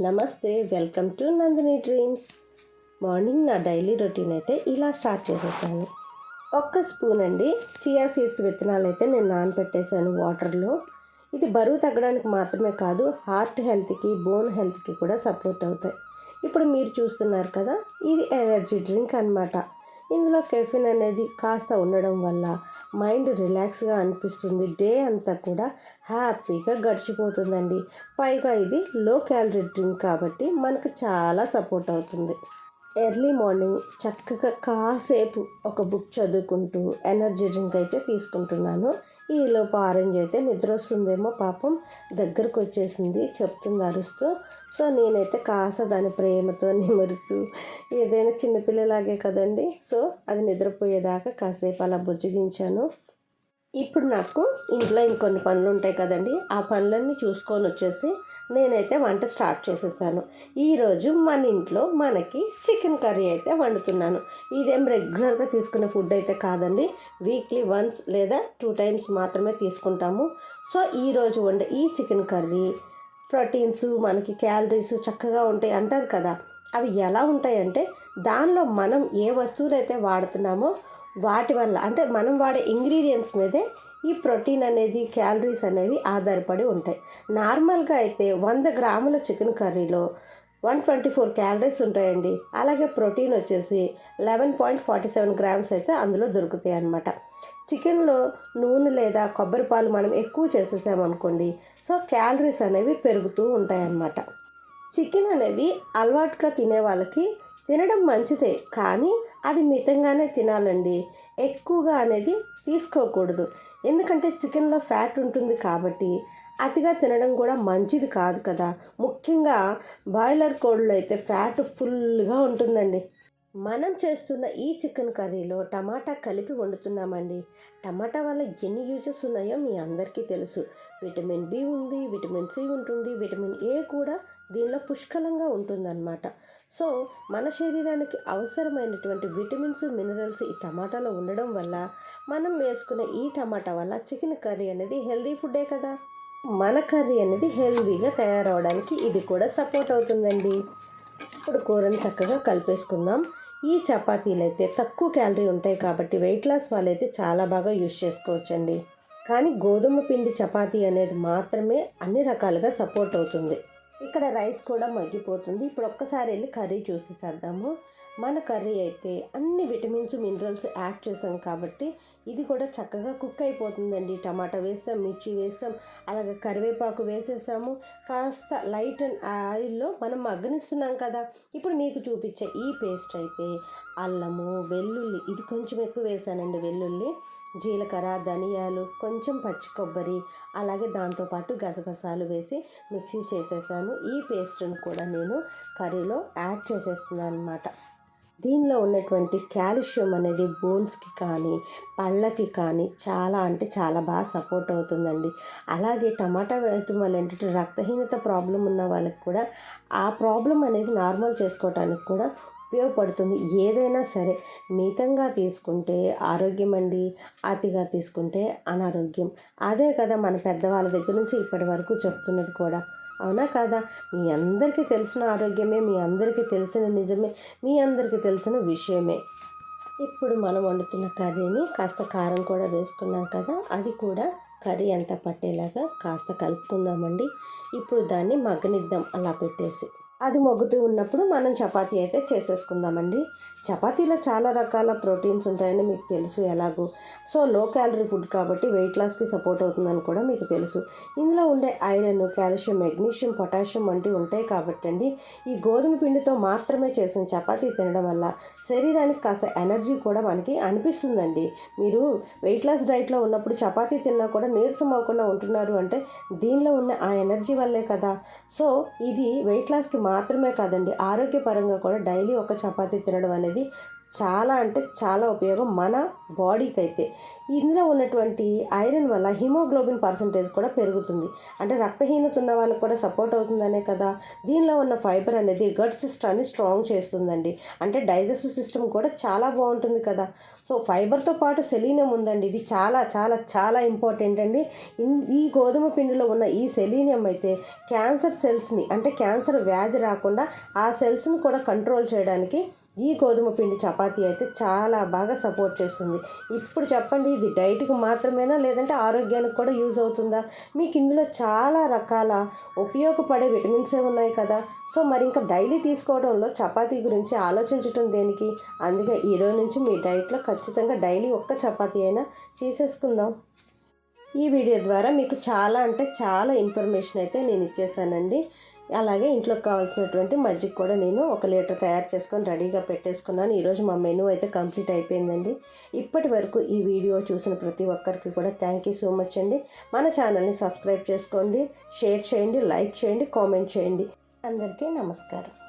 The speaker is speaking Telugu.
నమస్తే welcome to Nandini dreams. Morning నా డైలీ రొటీన్ అయితే ఇలా స్టార్ట్ చేసేసాను. ఒక్క స్పూన్ అండి చియా సీడ్స్ విత్తనాలు అయితే నేను నానబెట్టేశాను వాటర్లో. ఇది బరువు తగ్గడానికి మాత్రమే కాదు హార్ట్ హెల్త్కి బోన్ హెల్త్కి కూడా సపోర్ట్ అవుతాయి. ఇప్పుడు మీరు చూస్తున్నారు కదా ఇది ఎనర్జీ డ్రింక్ అన్నమాట. ఇందులో కెఫిన్ అనేది కాస్త ఉండడం వల్ల మైండ్ రిలాక్స్గా అనిపిస్తుంది. డే అంతా కూడా హ్యాపీగా గడిచిపోతుందండి. పైగా ఇది లో క్యాలరీ డ్రింక్ కాబట్టి మనకు చాలా సపోర్ట్ అవుతుంది. ఎర్లీ మార్నింగ్ చక్కగా కాసేపు ఒక బుక్ చదువుకుంటూ ఎనర్జీ డ్రింక్ అయితే తీసుకుంటున్నాను. ఈలోపు ఆరెంజ్ అయితే నిద్ర వస్తుందేమో పాపం దగ్గరకు వచ్చేసింది చెప్తుంది అరుస్తూ. సో నేనైతే కాస్త దాని ప్రేమతో నిమురుతూ ఏదైనా చిన్నపిల్లలాగే కదండి. సో అది నిద్రపోయేదాకా కాసేపు అలా బుజ్జగించాను. ఇప్పుడు నాకు ఇంట్లో ఇంకొన్ని పనులు ఉంటాయి కదండి. ఆ పనులన్నీ చూసుకొని వచ్చేసి నేనైతే వంట స్టార్ట్ చేసేసాను. ఈరోజు మన ఇంట్లో మనకి చికెన్ కర్రీ అయితే వండుతున్నాను. ఇదేం రెగ్యులర్గా తీసుకునే ఫుడ్ అయితే కాదండి. వీక్లీ వన్స్ లేదా టూ టైమ్స్ మాత్రమే తీసుకుంటాము. సో ఈరోజు వండే ఈ చికెన్ కర్రీ ప్రోటీన్స్ మనకి క్యాలరీస్ చక్కగా ఉంటాయి అంటారు కదా. అవి ఎలా ఉంటాయంటే దానిలో మనం ఏ వస్తువులు అయితే వాడుతున్నామో వాటి వల్ల అంటే మనం వాడే ఇంగ్రీడియంట్స్ మీదే ఈ ప్రోటీన్ అనేది క్యాలరీస్ అనేవి ఆధారపడి ఉంటాయి. నార్మల్గా అయితే వంద గ్రాముల చికెన్ కర్రీలో వన్ ట్వంటీ ఫోర్ క్యాలరీస్ ఉంటాయండి. అలాగే ప్రోటీన్ వచ్చేసి eleven point forty seven grams అయితే అందులో దొరుకుతాయి అన్నమాట. చికెన్లో నూనె లేదా కొబ్బరి పాలు మనం ఎక్కువ చేసేసామనుకోండి సో క్యాలరీస్ అనేవి పెరుగుతూ ఉంటాయన్నమాట. చికెన్ అనేది అలవాటుగా తినే వాళ్ళకి తినడం మంచిదే కానీ అది మితంగానే తినాలండి. ఎక్కువగా అనేది తీసుకోకూడదు. ఎందుకంటే చికెన్లో ఫ్యాట్ ఉంటుంది కాబట్టి అతిగా తినడం కూడా మంచిది కాదు కదా. ముఖ్యంగా బాయిలర్ కోళ్ళు అయితే ఫ్యాట్ ఫుల్గా ఉంటుందండి. మనం చేస్తున్న ఈ చికెన్ కర్రీలో టమాటా కలిపి వండుతున్నామండి. టమాటా వల్ల ఎన్ని యూజెస్ ఉన్నాయో మీ అందరికీ తెలుసు. విటమిన్ బి ఉంది విటమిన్ సి ఉంటుంది విటమిన్ ఏ కూడా దీనిలో పుష్కలంగా ఉంటుందన్నమాట. సో మన శరీరానికి అవసరమైనటువంటి విటమిన్స్ మినరల్స్ ఈ టమాటాలో ఉండడం వల్ల మనం వేసుకునే ఈ టమాటా వల్ల చికెన్ కర్రీ అనేది హెల్దీ ఫుడ్డే కదా. మన కర్రీ అనేది హెల్దీగా తయారవడానికి ఇది కూడా సపోర్ట్ అవుతుందండి. ఇప్పుడు కూరని చక్కగా కలిపేసుకుందాం. ఈ చపాతీలు అయితే తక్కువ క్యాలరీ ఉంటాయి కాబట్టి వెయిట్ లాస్ వాళ్ళైతే చాలా బాగా యూజ్ చేసుకోవచ్చండి. కానీ గోధుమ పిండి చపాతీ అనేది మాత్రమే అన్ని రకాలుగా సపోర్ట్ అవుతుంది. ఇక్కడ రైస్ కూడా మగ్గిపోతుంది. ఇప్పుడు ఒక్కసారి వెళ్ళి కర్రీ చూసేసేద్దాము మన కర్రీ అయితే అన్ని విటమిన్స్ మినరల్స్ యాడ్ చేసాం కాబట్టి ఇది కూడా చక్కగా కుక్ అయిపోతుందండి. టమాటా వేసాం మిర్చి వేసాం అలాగే కరివేపాకు వేసేసాము. కాస్త లైట్ అండ్ ఆయిల్లో మనం మగ్గనిస్తున్నాం కదా. ఇప్పుడు మీకు చూపించే ఈ పేస్ట్ అయితే అల్లము వెల్లుల్లి ఇది కొంచెం ఎక్కువ వేసానండి వెల్లుల్లి జీలకర్ర ధనియాలు కొంచెం పచ్చి కొబ్బరి అలాగే దాంతోపాటు గసగసాలు వేసి మిక్సీ చేసేసాను. ఈ పేస్ట్ని కూడా నేను కర్రీలో యాడ్ చేసేస్తున్నాను అనమాట దీనిలో ఉన్నటువంటి కాల్షియం అనేది బోన్స్కి కానీ పళ్ళకి కానీ చాలా అంటే చాలా బాగా సపోర్ట్ అవుతుందండి. అలాగే టమాటా వేయటం వల్ల ఏంటంటే రక్తహీనత ప్రాబ్లం ఉన్న వాళ్ళకి కూడా ఆ ప్రాబ్లం అనేది నార్మల్ చేసుకోవటానికి కూడా ఉపయోగపడుతుంది. ఏదైనా సరే మితంగా తీసుకుంటే ఆరోగ్యం అండి అతిగా తీసుకుంటే అనారోగ్యం. అదే కదా మన పెద్దవాళ్ళ దగ్గర నుంచి ఇప్పటి వరకు చెప్తున్నది కూడా. అవునా కాదా? మీ అందరికీ తెలిసిన ఆరోగ్యమే మీ అందరికీ తెలిసిన నిజమే మీ అందరికీ తెలిసిన విషయమే. ఇప్పుడు మనం వండుతున్న కర్రీని కాస్త కారం కూడా వేసుకున్నాం కదా అది కూడా కర్రీ అంతా పట్టేలాగా కాస్త కలుపుకుందామండి. ఇప్పుడు దాన్ని మగ్గనిద్దాం అలా పెట్టేసి. అది మొగ్గుతూ ఉన్నప్పుడు మనం చపాతీ అయితే చేసేసుకుందామండి. చపాతీలో చాలా రకాల ప్రోటీన్స్ ఉంటాయని మీకు తెలుసు ఎలాగో. సో లో క్యాలరీ ఫుడ్ కాబట్టి వెయిట్ లాస్కి సపోర్ట్ అవుతుందని కూడా మీకు తెలుసు. ఇందులో ఉండే ఐరన్ కాల్షియం మెగ్నీషియం పొటాషియం వంటివి ఉంటాయి కాబట్టి అండి. ఈ గోధుమ పిండితో మాత్రమే చేసిన చపాతీ తినడం వల్ల శరీరానికి కాస్త ఎనర్జీ కూడా మనకి అనిపిస్తుందండి. మీరు వెయిట్ లాస్ డైట్లో ఉన్నప్పుడు చపాతీ తిన్నా కూడా నీరసం అవ్వకుండా ఉంటున్నారు అంటే దీనిలో ఉన్న ఆ ఎనర్జీ వల్లే కదా. సో ఇది వెయిట్ లాస్కి మాత్రమే కాదండి ఆరోగ్యపరంగా కూడా డైలీ ఒక చపాతీ తినడం అనేది చాలా అంటే చాలా ఉపయోగం. మన బాడీకి అయితే ఇందులో ఉన్నటువంటి ఐరన్ వల్ల హిమోగ్లోబిన్ పర్సంటేజ్ కూడా పెరుగుతుంది. అంటే రక్తహీనత ఉన్న వాళ్ళకి కూడా సపోర్ట్ అవుతుందనే కదా? దీనిలో ఉన్న ఫైబర్ అనేది గట్ సిస్టాన్ని స్ట్రాంగ్ చేస్తుందండి. అంటే డైజెస్టివ్ సిస్టమ్ కూడా చాలా బాగుంటుంది కదా? సో ఫైబర్తో పాటు సెలీనియం ఉందండి. ఇది చాలా చాలా చాలా ఇంపార్టెంట్ అండి. ఈ గోధుమ పిండిలో ఉన్న ఈ సెలీనియం అయితే క్యాన్సర్ సెల్స్ని అంటే క్యాన్సర్ వ్యాధి రాకుండా ఆ సెల్స్ని కూడా కంట్రోల్ చేయడానికి ఈ గోధుమ పిండి చపాతీ అయితే చాలా బాగా సపోర్ట్ చేస్తుంది. ఇప్పుడు చెప్పండి ఇది డైట్కి మాత్రమేనా? లేదంటే ఆరోగ్యానికి కూడా యూజ్ అవుతుందా? మీకు ఇందులో చాలా రకాల ఉపయోగపడే విటమిన్సే ఉన్నాయి కదా. సో మరి ఇంకా డైలీ తీసుకోవడంలో చపాతీ గురించి ఆలోచించటం దేనికి? అందుకే ఈరోజు నుంచి మీ డైట్లో ఖచ్చితంగా డైలీ ఒక్క చపాతీ అయినా తీసేసుకుందాం. ఈ వీడియో ద్వారా మీకు చాలా అంటే చాలా ఇన్ఫర్మేషన్ అయితే నేను ఇచ్చేసానండి అలాగే ఇంట్లోకి కావాల్సినటువంటి మజ్జిగ కూడా నేను ఒక లీటర్ తయారు చేసుకొని రెడీగా పెట్టేసుకున్నాను. ఈరోజు మా మెనూ అయితే కంప్లీట్ అయిపోయిందండి. ఇప్పటి వరకు ఈ వీడియో చూసిన ప్రతి ఒక్కరికి కూడా థ్యాంక్ యూ సో మచ్ అండి. మన ఛానల్ని సబ్స్క్రైబ్ చేసుకోండి షేర్ చేయండి లైక్ చేయండి కామెంట్ చేయండి. అందరికీ నమస్కారం.